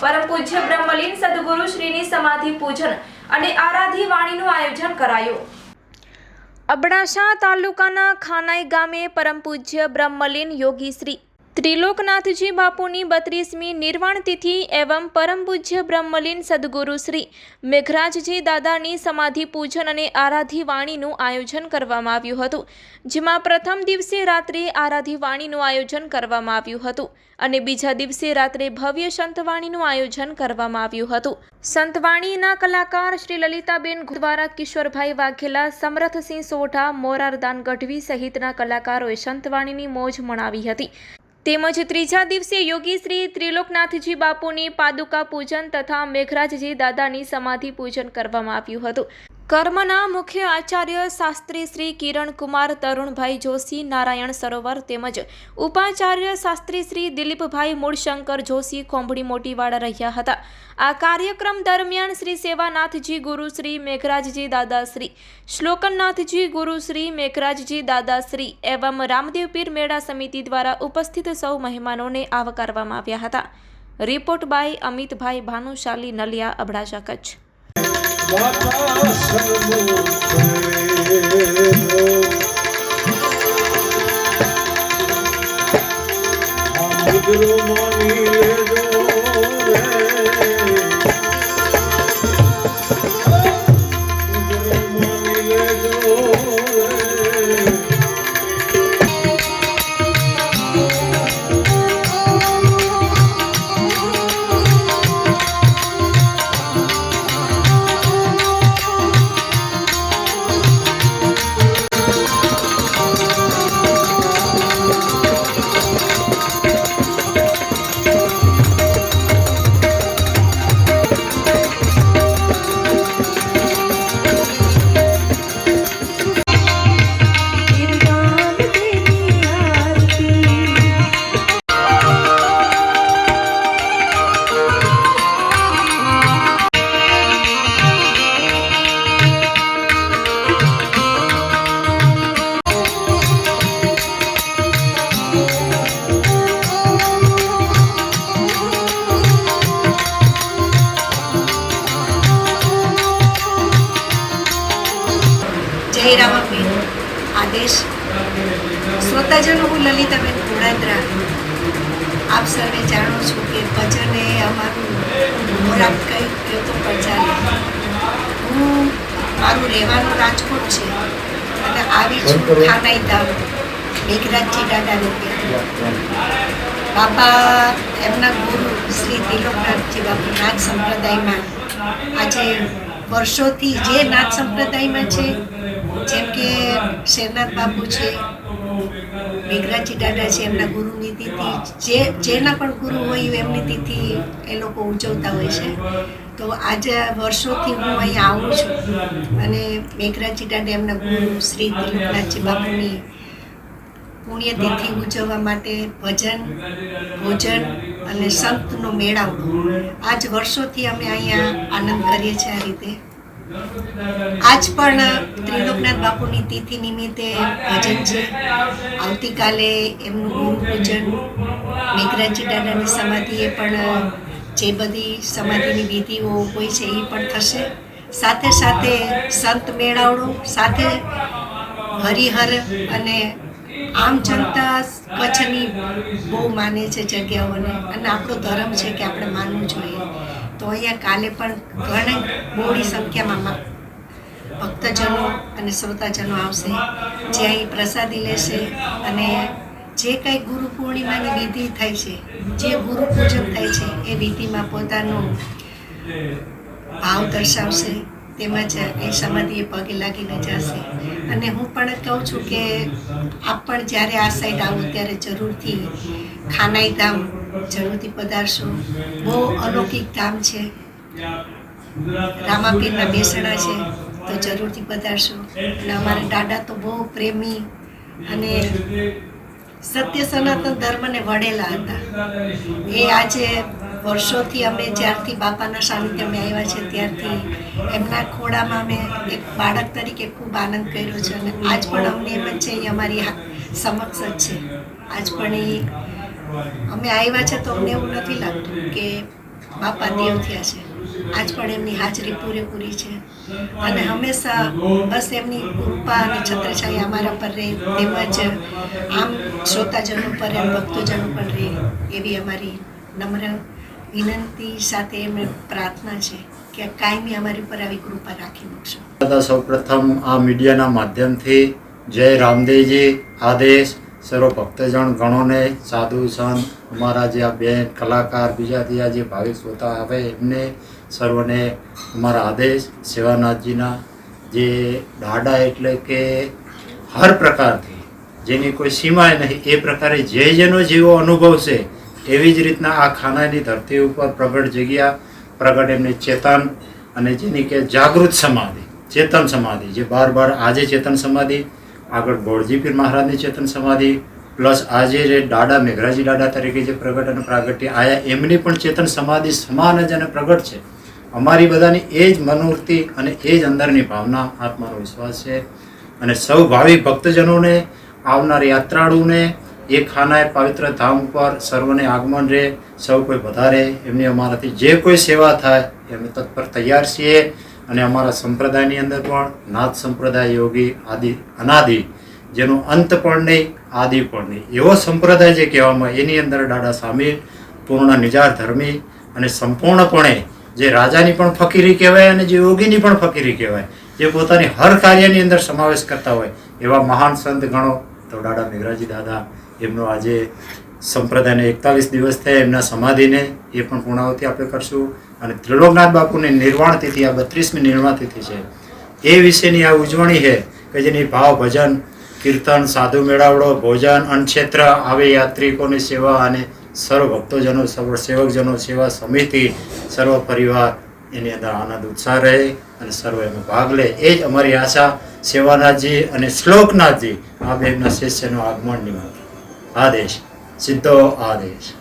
પરમ પૂજ્ય બ્રહ્મલીન સદગુરુ શ્રીની સમાધિ પૂજન અને આરાધી વાણીનું આયોજન કરાયું. અબડાસા તાલુકાના ખાનાઈ ગામે પરમ પૂજ્ય બ્રહ્મલીન યોગી શ્રી ત્રિલોકનાથજી બાપુની બત્રીસમી નિર્વાણ તિથિ એવં પરમ પૂજ્ય બ્રહ્મલીન સદગુરુ શ્રી મેઘરાજજી દાદાની સમાધિ પૂજન અને આરાધી વાણીનું આયોજન કરવામાં આવ્યું હતું, જેમાં પ્રથમ દિવસે રાત્રે આરાધી વાણીનું આયોજન કરવામાં આવ્યું હતું અને બીજા દિવસે રાત્રે ભવ્ય સંતવાણીનું આયોજન કરવામાં આવ્યું હતું. સંતવાણીના કલાકાર શ્રી લલિતાબેન દ્વારા કિશોરભાઈ વાઘેલા, સમરથસિંહ સોઢા, મોરારદાન ગઢવી સહિતના કલાકારોએ સંતવાણીની મોજ મણાવી હતી. તેમજ ત્રીજા દિવસે યોગી શ્રી ત્રિલોકનાથજી બાપુની પાદુકા પૂજન તથા મેઘરાજજી દાદાની સમાધિ પૂજન કરવામાં આવ્યું હતું. કર્મના મુખ્ય આચાર્ય શાસ્ત્રી શ્રી કિરણ કુમાર તરુણભાઈ જોશી, નારાયણ સરોવર તેમજ ઉપાચાર્ય શાસ્ત્રી શ્રી દિલીપભાઈ મૂળશંકર જોશી ખોંભડી મોટીવાડા રહ્યા હતા. આ કાર્યક્રમ દરમિયાન શ્રી સેવાનાથજી, ગુરુ શ્રી મેઘરાજજી દાદાશ્રી શ્લોકનનાથજી ગુરુ શ્રી મેઘરાજજી દાદાશ્રી એવં રામદેવ પીર મેળા સમિતિ દ્વારા ઉપસ્થિત સૌ મહેમાનોને આવકારવામાં આવ્યા હતા. Report by Amitbhai Bhanushali Naliya, Abdasa Kutch. મુદ્રો માની લેજો રે આદેશ. શ્રોતાજનો હું લલિતાબેન ઘોડાદરા આપ સર્વે જાણો છો કે ભજન એ અમારું ખોરાક કઈ કહ્યું તો પણ ચાલે. હું મારું રહેવાનું રાજકોટ છે અને આવી છું ખાનાઈ ધામ મેઘરાજજી દાદાને ત્યાં બાપા એમના ગુરુ શ્રી ત્રિલોકનાથજી બાપુ નાથ સંપ્રદાયમાં આજે વર્ષોથી જે નાથ સંપ્રદાયમાં છે જેમ કે શેરનાથ બાપુ છે મેઘરાજી દાદા છે, એમના ગુરુની તિથિ, જે જેના પણ ગુરુ હોય એમની તિથિ એ લોકો ઉજવતા હોય છે. તો આજે વર્ષોથી હું અહીંયા આવું છું અને મેઘરાજી દાદા એમના ગુરુ, શ્રી ત્રિલોકનાથજી બાપુની પુણ્યતિથિ ઉજવવા માટે ભજન, ભોજન અને સંતનો મેળાવડો આજ વર્ષોથી અમે અહીંયા આનંદ કરીએ છીએ આ રીતે. આજ પણ ત્રિલોકનાથ બાપુની તિથિ નિમિત્તે ભજન છે. આવતીકાલે એમનું ગુરુ પૂજન મેઘરાજી દાદાની સમાધિએ પણ, જે બધી સમાધિની વિધિઓ હોય છે એ પણ થશે. સાથે સાથે સંત મેળાવડો, સાથે હરિહર અને આમ જનતા કચ્છની બહુ માને છે જગ્યાઓને. અને આપણો ધર્મ છે કે આપણે માનવું જોઈએ. તો અહીંયા કાલે પણ ઘણી મોડી સંખ્યામાં ભક્તજનો અને શ્રોતાજનો આવશે. જે અહીં પ્રસાદી લેશે અને જે કંઈ ગુરુ પૂર્ણિમાની વિધિ થાય છે, જે ગુરુ પૂજન થાય છે, એ વિધિમાં પોતાનું ભાવ દર્શાવશે. તેમજ એ સમાધિએ પગે લાગીને જશે. અને હું પણ કહું છું કે આપ પણ જ્યારે આ સાઈડ આવો, ત્યારે જરૂરથી ખાનાઈ ધામ જરૂરથી પધારશો. બહુ અલૌકિક ધામ છે. રામાપીરના બેસણા છે, તો જરૂરથી પધારશો. અને અમારા દાદા તો બહુ પ્રેમી અને સત્ય સનાતન ધર્મને વળેલા હતા. એ આજે વર્ષોથી અમે જ્યારથી બાપાના સાનિધ્યમાં આવ્યા છે, ત્યારથી એમના ખોળામાં અમે એક બાળક તરીકે ખૂબ આનંદ કર્યો છે. અને આજ પણ અમને એમ જ છે, એ અમારી સમક્ષ જ છે. આજ પણ એ અમે આવ્યા છે તો અમને એવું નથી લાગતું કે બાપા દેવ થયા છે. આજ પણ એમની હાજરી પૂરેપૂરી છે. અને હંમેશા બસ એમની કૃપા અને છત્રછાયા અમારા પર રહે, તેમજ આમ શ્રોતાજનો પર એમ ભક્તોજનો પર રહે એવી અમારી નમ્ર વિનંતી સાથે એમને પ્રાર્થના છે કે કાયમી અમારી ઉપર આવી કૃપા રાખી મૂકશો. દાદા, સૌપ્રથમ આ મીડિયાના માધ્યમથી જય રામદેવજી, આદેશ. સર્વ ભક્તજણ ગણોને સાધુ સંત, અમારા જે આ બેન કલાકાર, બીજા બીજા જે ભાવિક શ્રોતા આવે, એમને સર્વને અમારા આદેશ, સેવાનાથજીના જે દાડા એટલે કે હર પ્રકારથી, જેની કોઈ સીમાય નહીં, એ પ્રકારે જે જેનો જેવો અનુભવ છે, એવી જ રીતના આ ખાનાની ધરતી ઉપર પ્રગટ જગ્યા, પ્રગટ એમની ચેતન અને જેની કે જાગૃત સમાધિ, ચેતન સમાધિ, જે બાર બાર આજે ચેતન સમાધિ આગળ બોળજી પીર મહારાજની ચેતન સમાધિ, પ્લસ આજે જે દાડા, મેઘરાજી દાડા તરીકે જે પ્રગટ અને પ્રાગટ્ય, આયા એમની પણ ચેતન સમાધિ સમાન જ અને પ્રગટ છે. અમારી બધાની એ જ મનોવૃત્તિ અને એ જ અંદરની ભાવના, આત્માનો વિશ્વાસ છે. અને સૌ ભાવિ ભક્તજનોને, આવનાર યાત્રાળુને, એ ખાનાએ પવિત્ર ધામ ઉપર સર્વને આગમન રહે સૌ કોઈ વધારે, એમની અમારાથી જે કોઈ સેવા થાય, અમે તત્પર તૈયાર છીએ. અને અમારા સંપ્રદાયની અંદર પણ નાથ સંપ્રદાય યોગી આદિ અનાદિ, જેનો અંત પણ નહીં, આદિ પણ નહીં. એવો સંપ્રદાય જે કહેવામાં એની અંદર દાડા સામી પૂર્ણ નિજાર ધર્મી અને સંપૂર્ણપણે જે રાજાની પણ ફકીરી કહેવાય અને જે યોગીની પણ ફકીરી કહેવાય, જે પોતાની હર કાર્યની અંદર સમાવેશ કરતા હોય, એવા મહાન સંત ગણો. તો દાડા મેઘરાજી દાદા, એમનો આજે સંપ્રદાયને એકતાલીસ દિવસ થયા, એમના સમાધિને એ પણ પૂર્ણાવતી આપણે કરશું. અને ત્રિલોકનાથ બાપુની નિર્વાણ તિથિ, આ બત્રીસમી નિર્વાણ તિથિ છે. એ વિશેની આ ઉજવણી છે કે જેની ભાવ ભજન, કીર્તન, સાધુ મેળાવડો, ભોજન, અન્નક્ષેત્ર, આવે યાત્રિકોની સેવા અને સર્વ ભક્તોજનો સર્વ સેવકજનો સેવા સમિતિ, સર્વ પરિવાર એની અંદર આનંદ, ઉત્સાહ રહે અને સર્વ એમાં ભાગ લે. એ જ અમારી આશા. સેવાનાથજી અને શ્લોકનાથજી આ બેના શિષ્યનું આગમન નિમંત્રણ. આદેશ. સીધો આદેશ.